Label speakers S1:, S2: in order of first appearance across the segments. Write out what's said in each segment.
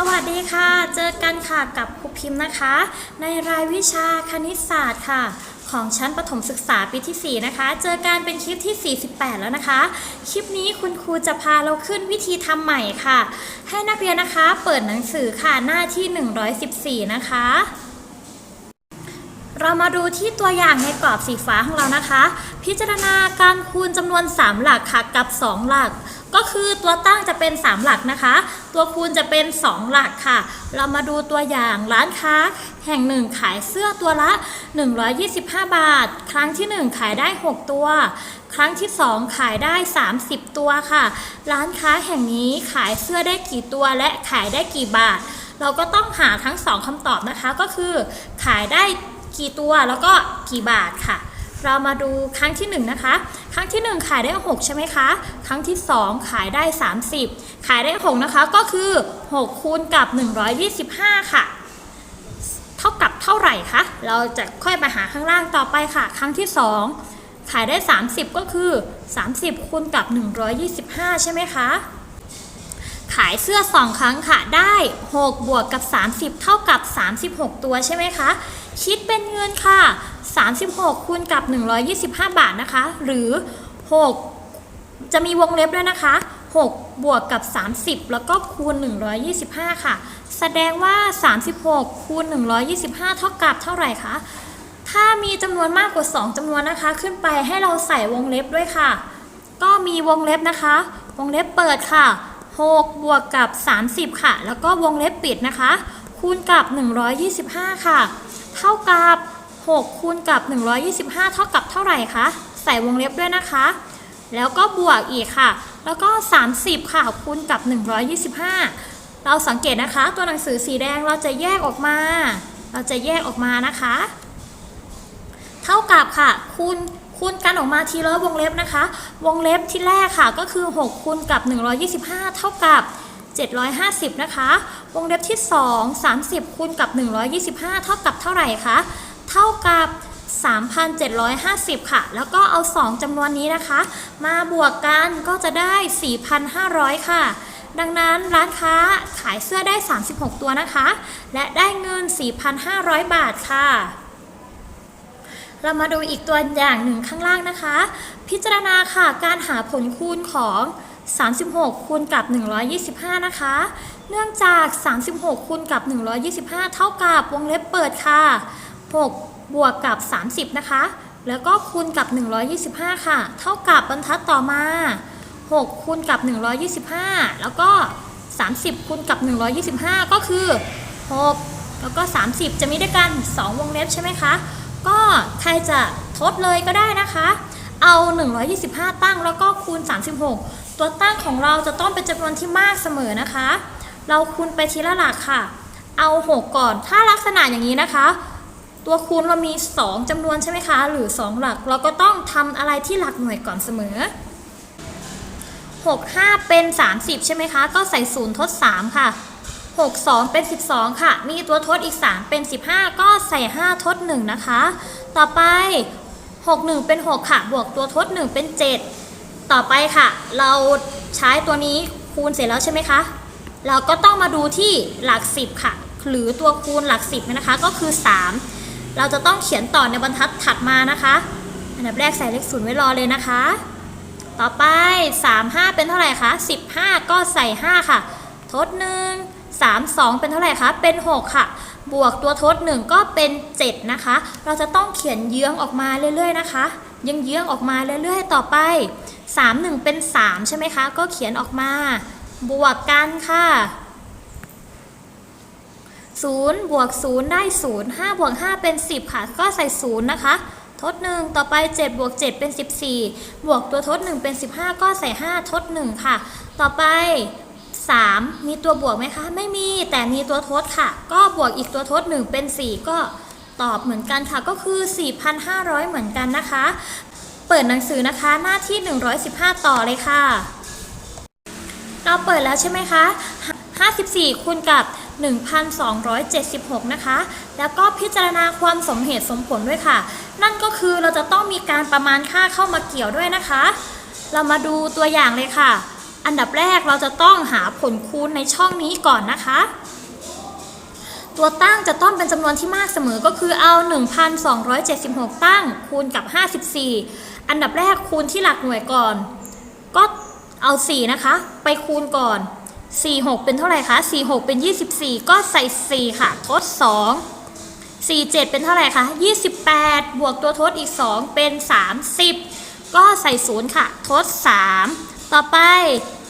S1: สวัสดีค่ะ เจอกันค่ะกับครูพิมพ์นะคะ ในรายวิชาคณิตศาสตร์ค่ะ ของชั้นประถมศึกษาปีที่ 4 นะคะ เจอกันเป็นคลิปที่ 48 แล้วนะคะ คลิปนี้คุณครูจะพาเราขึ้นวิธีทำใหม่ค่ะ ให้นักเรียนนะคะเปิดหนังสือค่ะหน้าที่ 114 นะคะ เรามาดูที่ตัวอย่างในกรอบสีฟ้าของเรานะคะ พิจารณาการคูณจำนวน 3 หลักค่ะกับ 2 หลัก ก็คือตัวตั้งจะเป็น 3 หลักนะคะ ตัวคูณจะเป็น 2 หลักค่ะ เรามาดูตัวอย่างร้านค้า แห่งหนึ่งขายเสื้อตัวละ 125 บาท ครั้งที่ 1 ขายได้ 6 ตัว ครั้งที่ 2 ขายได้ 30 ตัวค่ะ ร้านค้าแห่งนี้ขายเสื้อได้กี่ตัวและขายได้กี่บาท เราก็ต้องหาทั้ง 2คำตอบนะคะก็คือ ขายได้กี่ตัวแล้วก็กี่บาทค่ะ เรามาดูครั้งที่1นะคะ ครั้งที่ 1 ขายได้ 6 ใช่ไหมคะ ครั้งที่ 2 ขายได้ 30 ขายได้ 6 นะคะ ก็คือ6คูณกับ 125 ค่ะ เท่ากับเท่าไหร่คะ เราจะค่อยไปหาข้างล่างต่อไปค่ะ ครั้งที่ 2 ขายได้ 30 ก็คือ 30คูณกับ 125 ใช่ไหมคะ ขายเสื้อ 2 ครั้งค่ะ ได้ 6 บวกกับ 30 เท่ากับ 36 ตัวใช่ไหมคะ คิดเป็นเงินค่ะ 36คูณกับ 125 บาทนะคะ หรือ 6 จะมีวงเล็บด้วยนะคะ 6 บวกกับ 30 แล้วก็คูณ 125 ค่ะ แสดงว่า 36คูณ125 เท่ากับเท่าไหร่คะ ถ้ามีจำนวนมากกว่า 2จำนวนนะคะ ขึ้นไปให้เราใส่วงเล็บด้วยค่ะ ก็มีวงเล็บนะคะ วงเล็บเปิดค่ะ6บวกกับ 30 ค่ะ แล้วก็วงเล็บปิดนะคะ คูณกับ 125 ค่ะ เท่ากับ6คูณกับ 125 เท่ากับเท่าไหร่คะ ใส่วงเล็บด้วยนะคะ แล้วก็บวกอีกค่ะ แล้วก็ 30 ค่ะคูณกับ 125 เราสังเกตนะคะ ตัวหนังสือสีแดงเราจะแยกออกมา เราจะแยกออกมานะคะ เท่ากับค่ะ คูณคูณกันออกมาทีละวงเล็บนะคะ วงเล็บที่แรกค่ะก็คือ 6คูณกับ 125 เท่ากับ 750 นะคะ วงเล็บที่ 2 30คูณกับ 125 เท่ากับเท่าไหร่คะ เท่ากับ 3,750 ค่ะ แล้วก็เอา 2จำนวนนี้นะคะ มาบวกกันก็จะได้ 4,500 ค่ะ ดังนั้นร้านค้าขายเสื้อได้ 36 ตัวนะคะ และได้เงิน 4,500 บาทค่ะเรามาดูอีกตัวอย่างหนึ่งข้างล่างนะคะ พิจารณาค่ะการหาผลคูณของ 36 คูณกับ 125 นะคะ เนื่องจาก 36 คูณกับ 125 เท่ากับวงเล็บเปิดค่ะ 6 บวกกับ 30 นะคะ แล้วก็คูณกับ 125 ค่ะ เท่ากับบรรทัดต่อมา 6 คูณกับ 125 แล้วก็ 30 คูณกับ 125 ก็คือ 6 แล้วก็ 30 จะมีด้วยกัน 2 วงเล็บใช่ไหมคะ ก็ใครจะทดเลยก็ได้นะคะ เอา 125 ตั้งแล้วก็คูณ 36 ตัวตั้งของเราจะต้องเป็นจำนวนที่มากเสมอนะคะ เราคูณไปทีละหลักค่ะ เอา 6 ก่อน ถ้าลักษณะอย่างนี้นะคะ ตัวคูณเรามี 2จำนวนใช่ไหมคะ หรือ 2 หลัก เราก็ต้องทำอะไรที่หลักหน่วยก่อนเสมอ 6 5 เป็น 30 ใช่ไหมคะ ก็ใส่0ทด 3 ค่ะ 6 2 เป็น 12 ค่ะ มีตัวทดอีก 3 เป็น 15 ก็ใส่ 5 ทด 1 นะคะ ต่อไป 6 1 เป็น 6 ค่ะ บวกตัวทด 1 เป็น 7 ต่อไปค่ะ เราใช้ตัวนี้คูณเสร็จแล้วใช่ไหมคะ เราก็ต้องมาดูที่หลัก 10 ค่ะ หรือตัวคูณหลัก 10นะคะ ก็คือ 3 เราจะต้องเขียนต่อในบรรทัดถัดมานะคะ อันดับแรกใส่เลขศูนย์ไว้รอเลยนะคะ ต่อไป 3 5 เป็นเท่าไหร่คะ 15 ก็ใส่ 5 ค่ะ ทด 1 3 2 เป็นเท่าไหร่คะ เป็น 6 ค่ะ บวกตัวทด 1 ก็เป็น 7 นะคะ เราจะต้องเขียนเยื้องออกมาเรื่อย ๆ นะคะ ยังเยื้องออกมาเรื่อยๆต่อไป 3 1 เป็น 3 ใช่ไหมคะ ก็เขียนออกมา บวกกันค่ะ0บวก0ได้ 0 5บวก5เป็น 10 ค่ะ ก็ใส่ 0 นะคะ ทด 1 ต่อไป 7 บวก 7 เป็น 14 บวกตัวทด 1 เป็น 15 ก็ใส่ 5 ทด 1 ค่ะ ต่อไป 3 มีตัวบวกไหมคะ ไม่มีแต่มีตัวทดค่ะ ก็บวกอีกตัวทด 1 เป็น 4 ก็ ตอบเหมือนกันค่ะก็คือ 4,500 เหมือนกันนะคะ เปิดหนังสือนะคะหน้าที่ 115 ต่อเลยค่ะ เราเปิดแล้วใช่ไหมคะ54คูณกับ 1,276 นะคะ แล้วก็พิจารณาความสมเหตุสมผลด้วยค่ะ นั่นก็คือเราจะต้องมีการประมาณค่าเข้ามาเกี่ยวด้วยนะคะ เรามาดูตัวอย่างเลยค่ะ อันดับแรกเราจะต้องหาผลคูณในช่องนี้ก่อนนะคะ ตัวตั้งจะต้องเป็นจำนวนที่มากเสมอก็คือเอา 1,276 ตั้งคูณกับ 54 อันดับแรกคูณที่หลักหน่วยก่อน ก็เอา 4 นะคะ ไปคูณก่อน 4 6 เป็นเท่าไหร่คะ4 6 เป็น 24 ก็ใส่ 4 ค่ะทด 2 4 7 เป็นเท่าไหร่คะ28 บวกตัวทดอีก 2 เป็น 30 ก็ใส่ 0 ค่ะ ทด 3 ต่อไป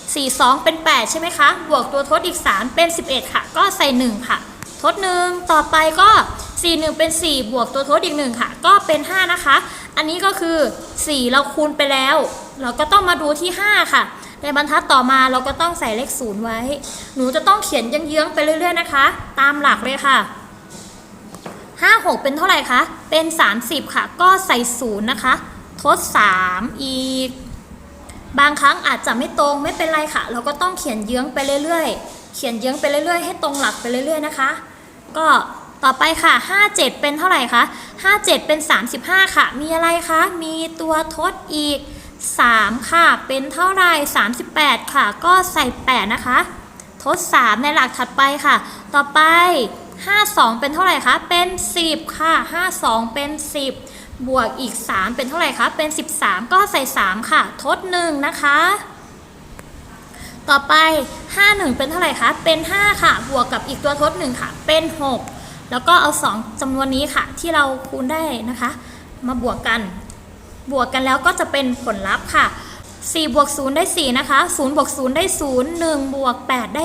S1: 4 2 เป็น 8 ใช่ไหมคะ บวกตัวทดอีก 3 เป็น 11 ค่ะ ก็ใส่ 1 ค่ะ ทด1ต่อไปก็ 4 1 เป็น 4 บวกตัวทดอีก1ค่ะ ก็เป็น 5 นะคะ อันนี้ก็คือ 4 เราคูณไปแล้ว เราก็ต้องมาดูที่ 5 ค่ะ ในบรรทัดต่อมาเราก็ต้องใส่เลข0ไว้ หนูจะต้องเขียนเยื้องๆไปเรื่อยๆนะคะ ตามหลักเลยค่ะ 5 6 เป็นเท่าไหร่คะ เป็น 30 ค่ะ ก็ใส่0นะคะ ทด 3 อีก บางครั้งอาจจะไม่ตรงไม่เป็นไรค่ะ เราก็ต้องเขียนเยื้องไปเรื่อยๆเขียนเยื้องไปเรื่อยๆ ให้ตรงหลักไปเรื่อยๆ นะคะ ก็ต่อไปค่ะ 57 เป็นเท่าไหร่คะ 57 เป็น 35 ค่ะ มีอะไรคะ มีตัวทดอีก 3 ค่ะ เป็นเท่าไหร่ 38 ค่ะ ก็ใส่ 8 นะคะ ทด 3 ในหลักถัดไปค่ะ ต่อไป 52 เป็นเท่าไหร่คะ เป็น 10 ค่ะ 52 เป็น 10 บวกอีก 3 เป็นเท่าไหร่คะ เป็น 13 ก็ใส่ 3 ค่ะ ทด 1 นะคะ ต่อไป 51 เป็นเท่าไหร่คะ เป็น 5 ค่ะ บวกกับอีกตัวทด 1 ค่ะ เป็น 6 แล้วก็เอา 2จำนวนนี้ค่ะ ที่เราคูณได้นะคะ มาบวกกัน บวกกันแล้วก็จะเป็นผลลัพธ์ค่ะ 4 บวก 0 ได้ 4 นะคะ 0 บวก 0 ได้ 0 1 บวก 8 ได้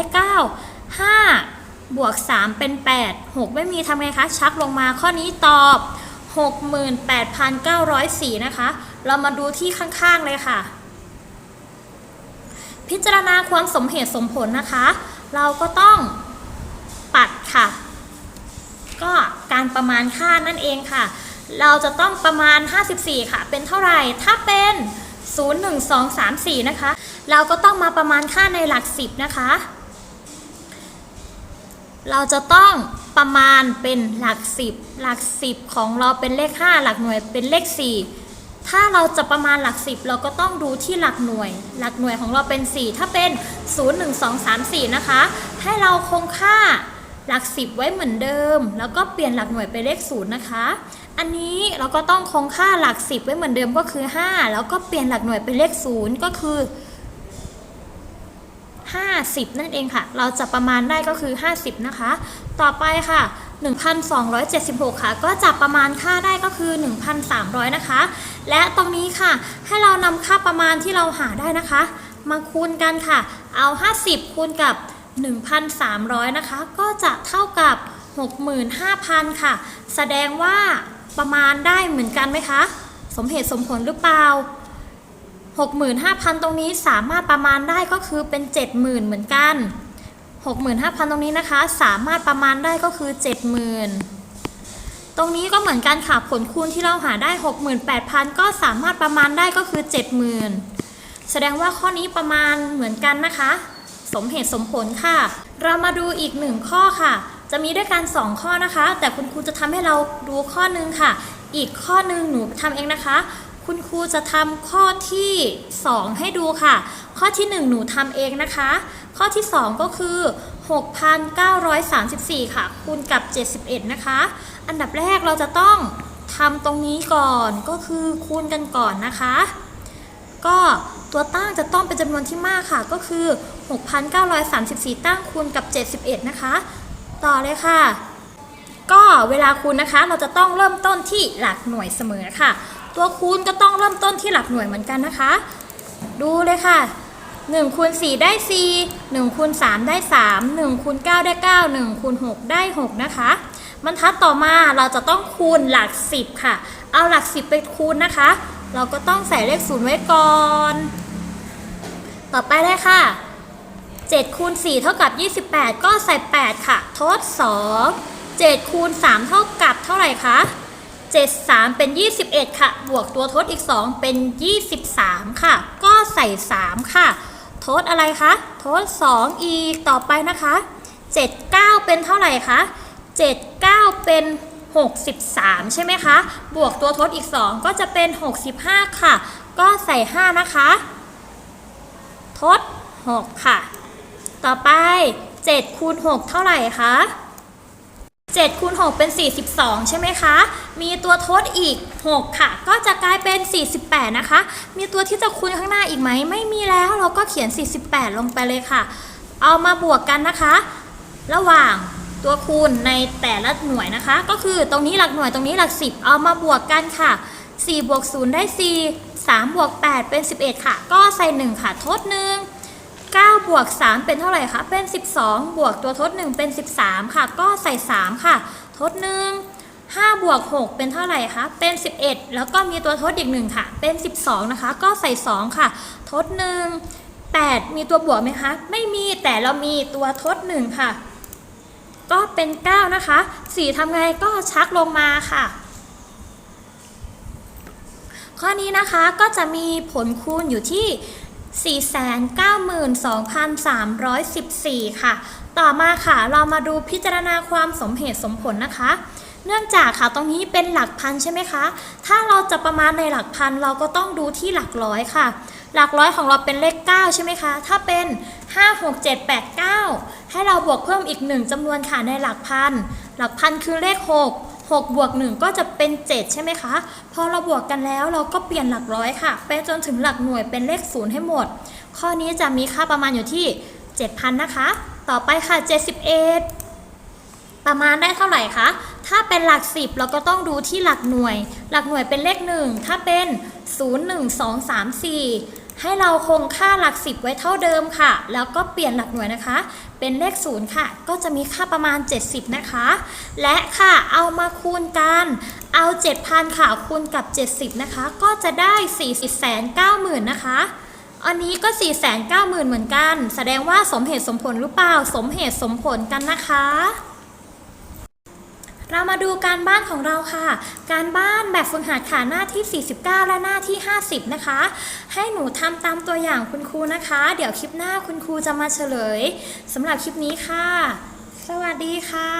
S1: 9 5 บวก 3 เป็น 8 6 ไม่มีทำไงคะ ชักลงมาข้อนี้ตอบ 68,904 นะคะ เรามาดูที่ข้างๆเลยค่ะ พิจารณาความสมเหตุสมผลนะคะ เราก็ต้องปัดค่ะ ก็การประมาณค่านั่นเองค่ะ เราจะต้องประมาณ 54 ค่ะ เป็นเท่าไหร่ ถ้าเป็น 0 1 2 3 4 นะคะ เราก็ต้องมาประมาณค่าในหลัก 10 นะคะ เราจะต้องประมาณเป็นหลัก 10 หลัก 10 ของเราเป็นเลข 5 หลักหน่วยเป็นเลข 4 ถ้าเราจะประมาณหลัก10เราก็ต้องดูที่หลักหน่วย หลักหน่วยของเราเป็น 4 ถ้าเป็น 0 1 2 3 4 นะคะ ให้เราคงค่าหลัก10ไว้เหมือนเดิม แล้วก็เปลี่ยนหลักหน่วยเป็นเลข0นะคะ อันนี้เราก็ต้องคงค่าหลัก10ไว้เหมือนเดิมก็คือ 5 แล้วก็เปลี่ยนหลักหน่วยเป็นเลข0ก็คือ 50 นั่นเองค่ะ เราจะประมาณได้ก็คือ 50 นะคะ ต่อไปค่ะ 1,276 ค่ะ ก็จะประมาณค่าได้ก็คือ 1,300 นะคะ และตรงนี้ค่ะให้เรานำค่าประมาณที่เราหาได้นะคะ มาคูณกันค่ะ เอา 50 คูณกับ 1,300 นะคะ ก็จะเท่ากับ 65,000 ค่ะ แสดงว่าประมาณได้เหมือนกันไหมคะ สมเหตุสมผลหรือเปล่า 65,000 ตรงนี้สามารถประมาณได้ก็คือเป็น 70,000 เหมือนกัน 65,000 ตรงนี้นะคะ สามารถประมาณได้ก็คือ 70,000 ตรงนี้ก็เหมือนกันค่ะผลคูณที่เราหาได้ 68,000 ก็สามารถประมาณได้ก็คือ 70,000 แสดงว่าข้อนี้ประมาณเหมือนกันนะคะ สมเหตุสมผลค่ะ เรามาดูอีกหนึ่งข้อค่ะ จะมีด้วยกัน 2 ข้อนะคะ แต่คุณครูจะทำให้เราดูข้อหนึงค่ะ อีกข้อหนึงหนูทำเองนะคะ คุณครูจะทำข้อที่ 2 ให้ดูค่ะ ข้อที่ 1 หนูทำเองนะคะ ข้อที่ 2 ก็คือ 6,934 ค่ะ คูณกับ 71 นะคะ อันดับแรกเราจะต้องทำตรงนี้ก่อนก็คือคูณกันก่อนนะคะ ก็ตัวตั้งจะต้องเป็นจำนวนที่มากค่ะ ก็คือ 6,934 ตั้งคูณกับ 71 นะคะ ต่อเลยค่ะ ก็เวลาคูณนะคะ เราจะต้องเริ่มต้นที่หลักหน่วยเสมอค่ะ ตัวคูณก็ต้องเริ่มต้นที่หลักหน่วยเหมือนกันนะคะ ดูเลยค่ะ1คูณ4ได้ 4 1คูณ3ได้ 3 1คูณ9ได้ 9 1คูณ6ได้ 6 นะคะบรรทัดต่อมาเราจะต้องคูณหลัก 10 ค่ะ เอาหลัก 10 ไปคูณนะคะ เราก็ต้องใส่เลข0ไว้ก่อน ต่อไปเลยค่ะ7คูณ4เท่ากับ 28 ก็ใส่ 8 ค่ะ ทด 2 7คูณ3เท่ากับเท่าไหร่คะ 7 3 เป็น 21 ค่ะ บวกตัวทดอีก 2 เป็น 23 ค่ะ ก็ใส่ 3 ค่ะ ทดอะไรคะ ทด 2 อีก ต่อไปนะคะ 7 9 เป็นเท่าไหร่คะ 7 9 เป็น 63 ใช่ไหมคะ บวกตัวทดอีก 2 ก็จะเป็น 65 ค่ะ ก็ใส่ 5 นะคะ ทด 6 ค่ะ ต่อไป7คูณ6เท่าไหร่คะ 7คูณ6เป็น 42 ใช่ไหมคะ มีตัวทดอีก 6 ค่ะ ก็จะกลายเป็น 48 นะคะ มีตัวที่จะคูณข้างหน้าอีกไหม ไม่มีแล้วเราก็เขียน 48 ลงไปเลยค่ะ เอามาบวกกันนะคะ ระหว่างตัวคูณในแต่ละหน่วยนะคะ ก็คือตรงนี้หลักหน่วยตรงนี้หลัก 10 เอามาบวกกันค่ะ4บวก0ได้ 4 3บวก8เป็น 11 ค่ะ ก็ใส่ 1 ค่ะ ทด 1 9 บวก 3 เป็นเท่าไหร่คะ เป็น 12 บวกตัวทด 1 เป็น 13 ค่ะ ก็ใส่ 3 ค่ะ ทด 1 5 บวก 6 เป็นเท่าไหร่คะ เป็น 11 แล้วก็มีตัวทดอีก 1 ค่ะ เป็น 12 นะคะ ก็ใส่ 2 ค่ะ ทด 1 8 มีตัวบวกไหมคะ ไม่มีแต่เรามีตัวทด 1 ค่ะ ก็เป็น 9 นะคะ 4ทำไงก็ชักลงมาค่ะ ข้อนี้นะคะก็จะมีผลคูณอยู่ที่ 492,314 ค่ะ ต่อมาค่ะ เรามาดูพิจารณาความสมเหตุสมผลนะคะ เนื่องจากค่ะตรงนี้เป็นหลักพันใช่ไหมคะ ถ้าเราจะประมาณในหลักพันเราก็ต้องดูที่หลักร้อยค่ะ หลักร้อยของเราเป็นเลข 9 ใช่ไหมคะ ถ้าเป็น 5 6 7 8 9 ให้เราบวกเพิ่มอีก 1จำนวนค่ะในหลักพัน หลักพันคือเลข 6 6บวก1ก็จะเป็น 7 ใช่ไหมคะ พอเราบวกกันแล้วเราก็เปลี่ยนหลักร้อยค่ะ ไปจนถึงหลักหน่วยเป็นเลข0ให้หมด ข้อนี้จะมีค่าประมาณอยู่ที่ 7,000 นะคะ ต่อไปค่ะ 71ประมาณได้เท่าไหร่คะ ถ้าเป็นหลัก 10 เราก็ต้องดูที่หลักหน่วย หลักหน่วยเป็นเลข 1 ถ้าเป็น 0 1 2 3 4 ให้เราคงค่าหลัก 10 ไว้เท่าเดิมค่ะ แล้วก็เปลี่ยนหลักหน่วยนะคะ เป็นเลข0ค่ะ ก็จะมีค่าประมาณ 70 นะคะ และค่ะเอามาคูณกัน เอา 7,000 ค่ะคูณกับ 70 นะคะ ก็จะได้ 490,000 นะคะอันนี้ก็ 490,000 เหมือนกัน แสดงว่าสมเหตุสมผลหรือเปล่า สมเหตุสมผลกันนะคะ เรามาดูการบ้านของเราค่ะ การบ้านแบบฝึกหัดค่ะหน้าที่ 49 และหน้าที่ 50 นะคะ ให้หนูทำตามตัวอย่างคุณครูนะคะ เดี๋ยวคลิปหน้าคุณครูจะมาเฉลยสำหรับคลิปนี้ค่ะ สวัสดีค่ะ